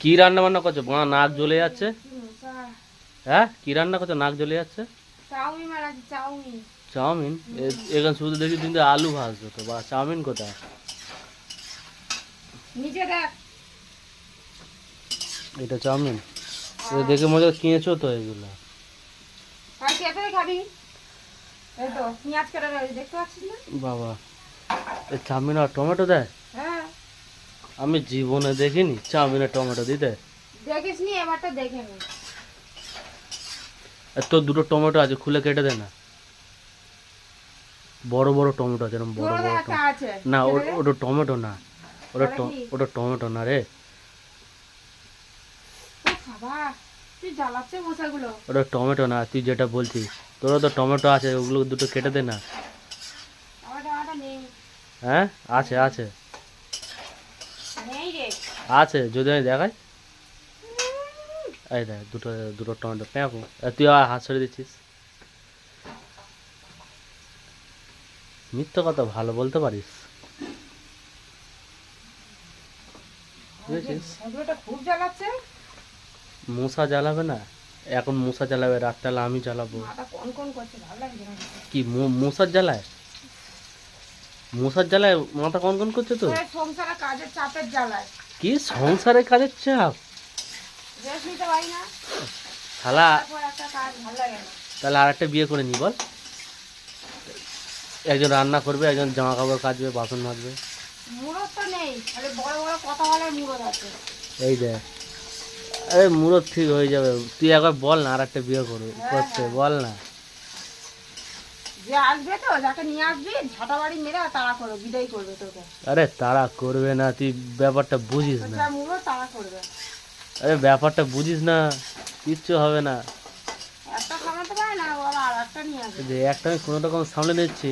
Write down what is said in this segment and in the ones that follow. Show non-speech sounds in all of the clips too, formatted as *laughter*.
কি রান্না বান্না করছ? মা নাক জ্বলে যাচ্ছে? হ্যাঁ? কি রান্না করছ? নাক জ্বলে যাচ্ছে? চাউমিন এখানে শুধু দেখি কিন্তু আলু ভাজছো তো বা চাউমিন কোথায়? এটা চাউমিন? এটা দেখে মজা কিনেছো তো এগুলো। আর কি খাবি? এই তো পেঁয়াজ কেটে দেখতে পাচ্ছিস না? বাবা এই চাউমিন আর টমেটো দেয়? হ্যাঁ। আমি জীবনে দেখিনি চাউমিনে টমেটো দিতে। দেখিস নি এবারটা দেখে নি আর তোর দুটো টমেটো আছে খুলে কেটে দে না। বড় বড় টমেটো আছে এরকম বড় বড় না ও- ওটা টমেটো না। ওটা? ওটা টমেটো না রে। ওটা টমেটো না তুই যেটা বলছিস। তোরও তো টমেটো আছে ওগুলো দুটো কেটে দে না। হ্যাঁ আছে আছে। আছে যদি আমি দেখাই। এই দেখ দুটো দুটো টমেটো পেঁয়াকু তুই আর হাত সরে দিচ্ছিস। মিথ্যা কথা ভালো বলতে পারিস। মশা জ্বালাবে না? এখন মশা জ্বালাবে রাতটালা আমি জ্বালাবো। কি মশার জ্বালায়? মশার জ্বালায় মাথা কন কন করছে তো? তোর সংসারে কাজের চাপের জ্বালায়। কি? সংসারে কাজের চাপ? রেস্ট নিতে পারি না। শালা তাহলে আর একটা বিয়ে করে নি বল। একজন রান্না করবে একজন জামা কাপড় কাচবে বাসন মাজবে। মুরত তো নেই খালি বড় বড় কথা বলে মুরত আছে। এই দেখ। আরে মুরত ঠিক হয়ে যাবে। তুই একবার বল না আর একটা বিয়ে করবে করতে বল না। যে আসবে তো যাকে নিয়ে আসবি ঝাঁটা বাড়ি মেরে তাড়া করবে বিদায় করবে তোকে। আরে তারা করবে না তুই ব্যাপারটা বুঝিস না। তাড়া করবে। আরে ব্যাপারটা বুঝিস না কিচ্ছু হবে না। একটা সামলাতে পারে না আবার আর একটা নিয়ে আসবে। যে একটা আমি কোনো রকম সামলে নিচ্ছি।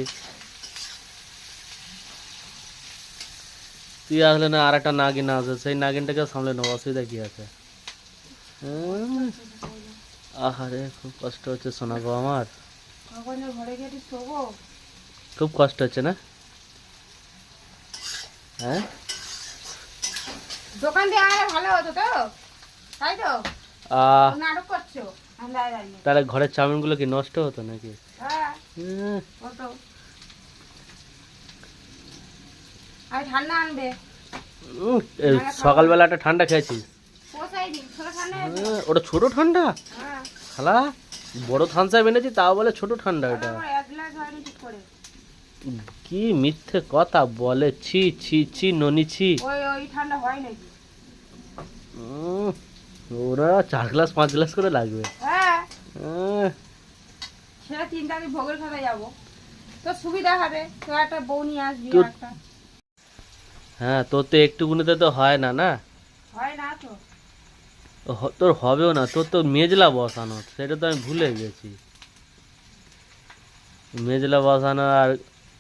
তুই আসলে না আর একটা নাগিন আসবে সেই নাগিনটাকে সামলে নেব অসুবিধা কি আছে? আহারে খুব কষ্ট হচ্ছে শোনা গো আমার। কখন ঘরে গিয়ে একটু শোবো। খুব কষ্ট হচ্ছে না? হ্যাঁ? দোকান দিয়ে আনলে ভালো হতো তো? তাই তো? নাটক করছ? তাহলে ঘরের চাউমিনগুলো কি নষ্ট হতো নাকি? হ্যাঁ। উম, ঠান্ডা আনবে। সকালবেলা একটা ঠান্ডা ঠান্ডা উম, ওটা ছোট ঠান্ডা? হ্যাঁ। খালা? বড় থানসা এনেছি তাও বলে ছোট ঠান্ডা করে। কি মিথ্যে কথা বলে ছি ছি ছি ননি ছি। ওই ওই ঠান্ডা হয় নাকি? ওরা চার গ্লাস পাঁচ গ্লাস করে লাগবে। হ্যাঁ। সেটা তিনটা আমি ভোগের খাতায় যাব। তোর সুবিধা হবে তো একটা বউ নিয়ে আসবি একটা। হ্যাঁ তোর তো একটুকুনিতে তো হয় না না? হয় না তো। তোর হবেও না তোর তো মেজলা বসানো সেটা তো আমি ভুলে গেছি। মেজলা বসানো আর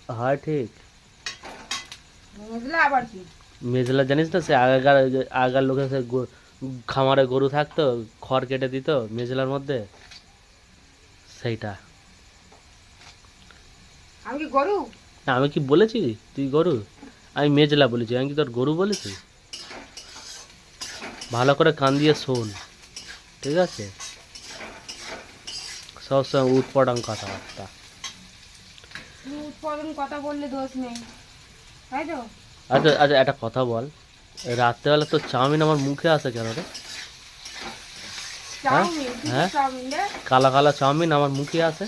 হয় ঠিক। আবার কি? মেজলা জানিস না সে আগেকার আগেকার লোকের সে খামারে গরু থাকতো খড় কেটে দিত মেজলার মধ্যে? সেইটা। আমি কি গরু? আমি কি বলেছি? তুই গরু? আমি মেজলা বলেছি আমি কি তোর গরু বলেছি? ভালো করে কান দিয়ে শোন। ঠিক আছে? সবসময় কথাবার্তা। উৎপাদন কথা বললে দোষ নেই। তাই তো? আচ্ছা আচ্ছা একটা কথা বল। রাত্রেবেলা তো চাউমিন আমার মুখে আসে কেন রে? চাউমিন? হ্যাঁ? রে? কালা কালা চাউমিন আমার মুখে আসে?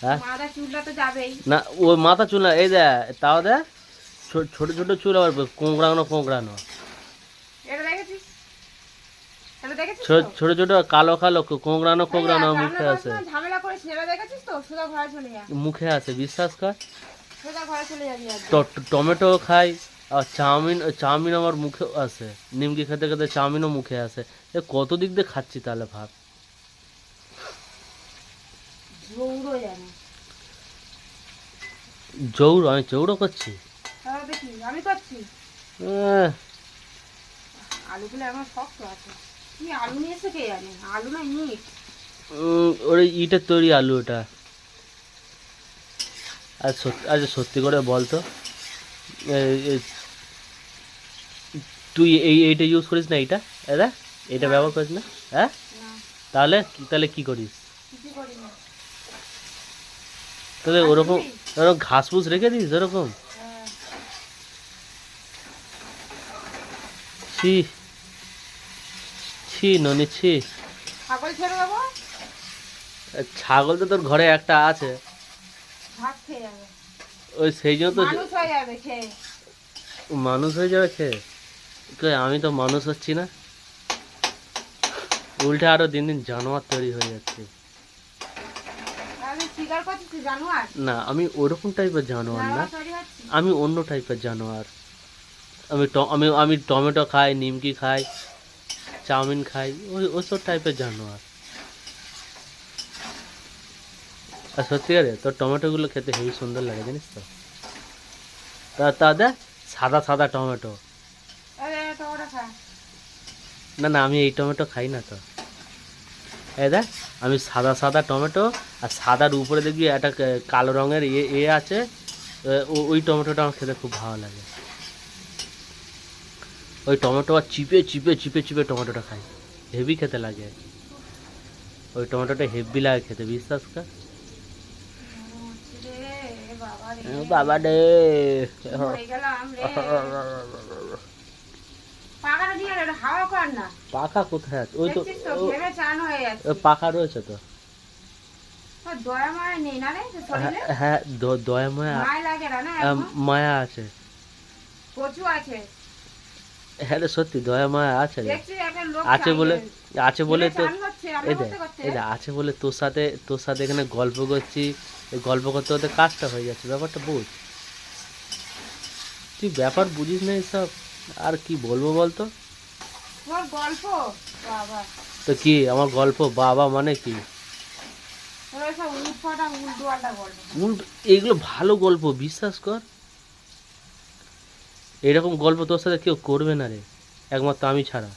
হ্যাঁ? না ওই মাথা চুল না এই দে তাও দে ছো- ছোট ছোট চুল আবার কোঁকড়ানো কোঁকড়ানো। ছোট ছোট ছোট কালো কালো কোঁকড়ানো কোঁকড়ানো মুখে আছে। মুখে আছে বিশ্বাস কর। টমেটো খাই আর চাউমিন চাউমিন আমার মুখে আছে। নিমকি খেতে খেতে চাউমিনও মুখে আছে। এ কত দিক দিয়ে খাচ্ছি তাহলে ভাব? জৌড়ো আমি জৌড়ো করছি? আমি করছি আলুগুলো আমার শক্ত আছে। কি আলু নিয়ে এসে কে জানে? আলু না ইট? ওই ইটের তৈরি আলু ওটা আর সত্যি আচ্ছা সত্যি করে বল তো এই- এই তুই এই এইটা ইউজ করিস না এইটা? দাদা এটা ব্যবহার করিস না? হ্যাঁ? তাহলে তাহলে কি করিস? তাহলে ওরকম ওরকম ঘাস ফুস রেখে দিস ওরকম হ্যাঁ ছি ছি ননি ছি ছাগল ছেড়ে দেবো? ছাগল তো তোর ঘরে একটা আছে। ভাত খেয়ে যাবে। ওই সেই জন্য তো মানুষ হয়ে যাবে খেয়ে মানুষ হয়ে যাবে খেয়ে কই, আমি তো মানুষ হচ্ছি না। উল্টে আরও দিন দিন জানোয়ার তৈরি হয়ে যাচ্ছে। না আমি ওরকম টাইপের জানোয়ার না। আমি অন্য টাইপের জানোয়ার। আমি ট- আমি আমি টমেটো খাই নিমকি খাই চাউমিন খাই ওই ওসব টাইপের জানোয়ার। আর সত্যি সত্যিকারে তোর টমেটোগুলো খেতে হেবি সুন্দর লাগে জানিস তো? তা তা দেখ সাদা সাদা টমেটো। আরে না না আমি এই টমেটো খাই না তো। এই দেখ আমি সাদা সাদা টমেটো আর সাদার উপরে দেখবি একটা কালো রঙের ইয়ে এ আছে ওই টমেটোটা আমার খেতে খুব ভালো লাগে। ওই টমেটো আর চিপে চিপে চিপে চিপে টমেটোটা খাই। হেভি খেতে লাগে। ওই টমেটোটা হেভি লাগে খেতে বিশ্বাস কর। বাবা রে। দিয়ে পাখা কোথায় ওই তো পাখা রয়েছে তো। দয়া হ্যাঁ, হ্যাঁ দ- দয়াময় আ- মায় লাগে না না আ, এখন? মায়া আছে। কচু আছে। হ্যাঁ সত্যি দয়া মায়া আছে আছে বলে আছে বলে তো এই দেখ এই আছে বলে তোর সাথে তোর সাথে এখানে গল্প করছি। গল্প করতে করতে কাজটা হয়ে যাচ্ছে ব্যাপারটা বুঝ। তুই ব্যাপার বুঝিস না সব আর কি বলব বলতো? গল্প? বাবা। তো কি আমার গল্প বাবা মানে কি? এগুলো ভালো গল্প বিশ্বাস কর। এরকম গল্প তোর সাথে কেউ করবে না রে। একমাত্র আমি ছাড়া।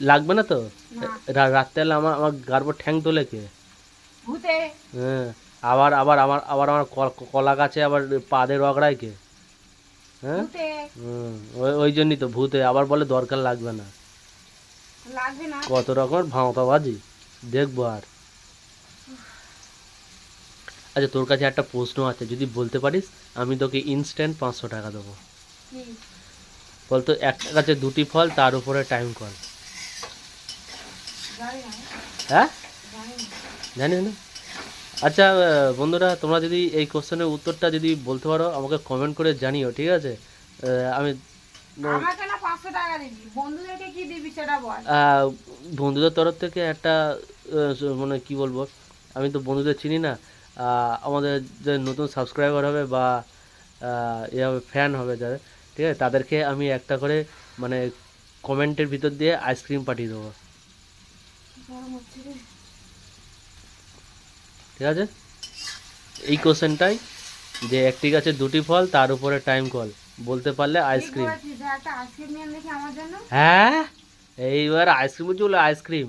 লাগবে না তো? রাত্রেবেলা আমার আমার গার্ব ঠ্যাং তোলে কে? হ্যাঁ। আবার আবার আমার আবার আমার কল- গাছে আবার পাদের রগড়ায় কে? হ্যাঁ? ওই ওই জন্যই তো ভূতে। আবার বলে দরকার লাগবে না। লাগবে না। কত রকমের ভাঁওতাবাজি। দেখব আর। আচ্ছা তোর কাছে একটা প্রশ্ন আছে যদি বলতে পারিস আমি তোকে ইনস্ট্যান্ট পাঁচশো টাকা দেবো। বলতো একটা গাছে দুটি ফল তার উপরে টাইম কল হ্যাঁ? জানি না। আচ্ছা বন্ধুরা তোমরা যদি এই কোশ্চেনের উত্তরটা যদি বলতে পারো আমাকে কমেন্ট করে জানিও ঠিক আছে? আমি বন্ধুদের তরফ থেকে একটা মানে কি বলব? আমি তো বন্ধুদের চিনি না। আমাদের যে নতুন সাবস্ক্রাইবার হবে বা আহ, এ হবে ফ্যান হবে যাদের ঠিক আছে? তাদেরকে আমি একটা করে মানে কমেন্টের ভিতর দিয়ে আইসক্রিম পাঠিয়ে দেবো। ঠিক আছে? এই কোশ্চেনটাই যে একটি গাছে দুটি ফল তার উপরে টাইম কল বলতে পারলে আইসক্রিম হ্যাঁ? এইবার আইসক্রিম বলছি বলে আইসক্রিম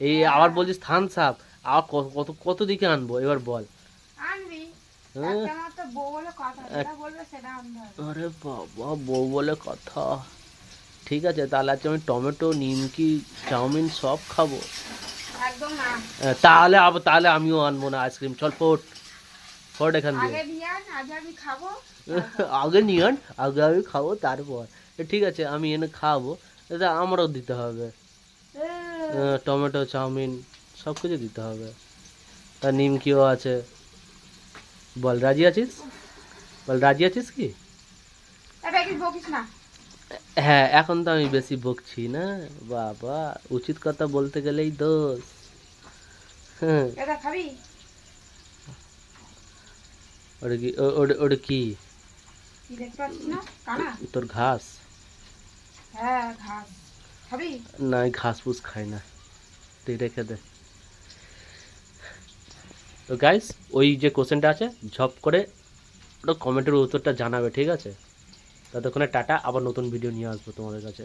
এই আবার বলছিস থামস আপ আবার কত কত দিকে আনব? এবার বল। আরে বাবা বউ বলে কথা। ঠিক আছে তাহলে আজকে আমি টমেটো নিমকি চাউমিন সব খাব। একদম তাহলে তাহলে আমিও আনব না আইসক্রিম। চল ফোট। ফোট এখান দিয়ে। *laughs* আগে নিয়ে আন আগে আমি খাব তারপর। ঠিক আছে আমি এনে খাব। এটা আমারও দিতে হবে। টমেটো চাউমিন সব কিছু দিতে হবে। তার নিমকিও আছে। বল রাজি আছিস? বল রাজি আছিস কি? হ্যাঁ এখন তো আমি বেশি বকছি না। বাবা উচিত কথা বলতে গেলেই দোষ। হ্যাঁ। ওটা কি ওটা কি? তোর ঘাস? হ্যাঁ না ঘাস ফুস খাই না। তুই রেখে দে। তো গাইস ওই যে কোশ্চেনটা আছে, ঝপ করে ওটা কমেন্টের উত্তরটা জানাবে, ঠিক আছে? ততক্ষণে টাটা, আবার নতুন ভিডিও নিয়ে আসব তোমাদের কাছে।